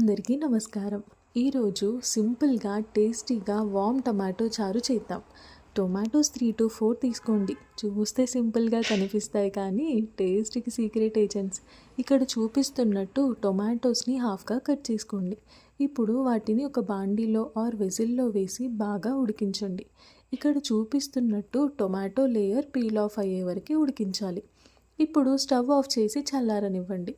అందరికీ నమస్కారం. ఈరోజు సింపుల్గా టేస్టీగా వామ్ టమాటో చారు చేద్దాం. టొమాటోస్ త్రీ టు ఫోర్ తీసుకోండి. చూస్తే సింపుల్గా కనిపిస్తాయి కానీ టేస్ట్కి సీక్రెట్ ఏజెంట్స్. ఇక్కడ చూపిస్తున్నట్టు టొమాటోస్ని హాఫ్గా కట్ చేసుకోండి. ఇప్పుడు వాటిని ఒక బాండీలో ఆర్ వెజిల్లో వేసి బాగా ఉడికించండి. ఇక్కడ చూపిస్తున్నట్టు టొమాటో లేయర్ పీల్ ఆఫ్ అయ్యే వరకు ఉడికించాలి. ఇప్పుడు స్టవ్ ఆఫ్ చేసి చల్లారనివ్వండి.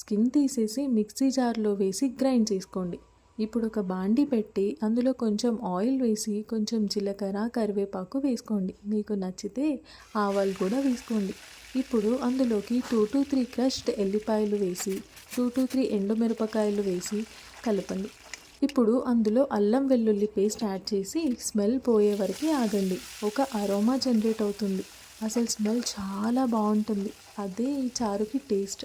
స్కిన్ తీసేసి మిక్సీ జార్లో వేసి గ్రైండ్ చేసుకోండి. ఇప్పుడు ఒక బాండి పెట్టి అందులో కొంచెం ఆయిల్ వేసి కొంచెం జీలకర్ర కరివేపాకు వేసుకోండి. మీకు నచ్చితే ఆవాలు కూడా వేసుకోండి. ఇప్పుడు అందులోకి టూ టు త్రీ క్రష్డ్ ఎల్లిపాయలు వేసి టూ టు త్రీ ఎండుమిరపకాయలు వేసి కలపండి. ఇప్పుడు అందులో అల్లం వెల్లుల్లి పేస్ట్ యాడ్ చేసి స్మెల్ పోయే వరకు ఆగండి. ఒక అరోమా జనరేట్ అవుతుంది. అసలు స్మెల్ చాలా బాగుంటుంది. అదే ఈ చారుకి టేస్ట్.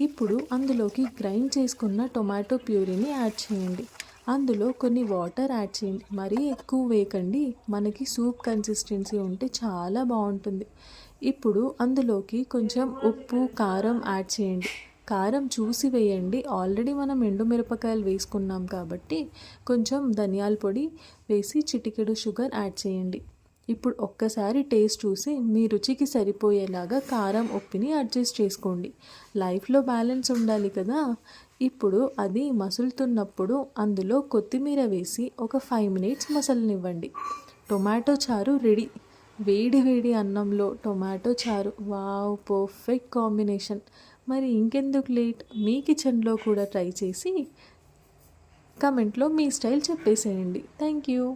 ఇప్పుడు అందులోకి గ్రైండ్ చేసుకున్న టొమాటో ప్యూరీని యాడ్ చేయండి. అందులో కొన్ని వాటర్ యాడ్ చేయండి. మరీ ఎక్కువ వేయకండి. మనకి సూప్ కన్సిస్టెన్సీ ఉంటే చాలా బాగుంటుంది. ఇప్పుడు అందులోకి కొంచెం ఉప్పు కారం యాడ్ చేయండి. కారం చూసి వేయండి. ఆల్రెడీ మనం ఎండుమిరపకాయలు వేసుకున్నాం కాబట్టి కొంచెం ధనియాల పొడి వేసి చిటికెడు షుగర్ యాడ్ చేయండి. ఇప్పుడు ఒక్కసారి టేస్ట్ చూసి మీ రుచికి సరిపోయేలాగా కారం ఉప్పిని అడ్జస్ట్ చేసుకోండి. లైఫ్లో బ్యాలెన్స్ ఉండాలి కదా? ఇప్పుడు అది మసులుతున్నప్పుడు అందులో కొత్తిమీర వేసి ఒక ఫైవ్ మినిట్స్ మసలనివ్వండి. టొమాటో చారు రెడీ. వేడి వేడి అన్నంలో టొమాటో చారు. Wow perfect combination. మరి ఇంకెందుకు లేట్? మీ కిచెన్లో కూడా ట్రై చేసి కమెంట్లో మీ స్టైల్ చెప్పేసేయండి. Thank you.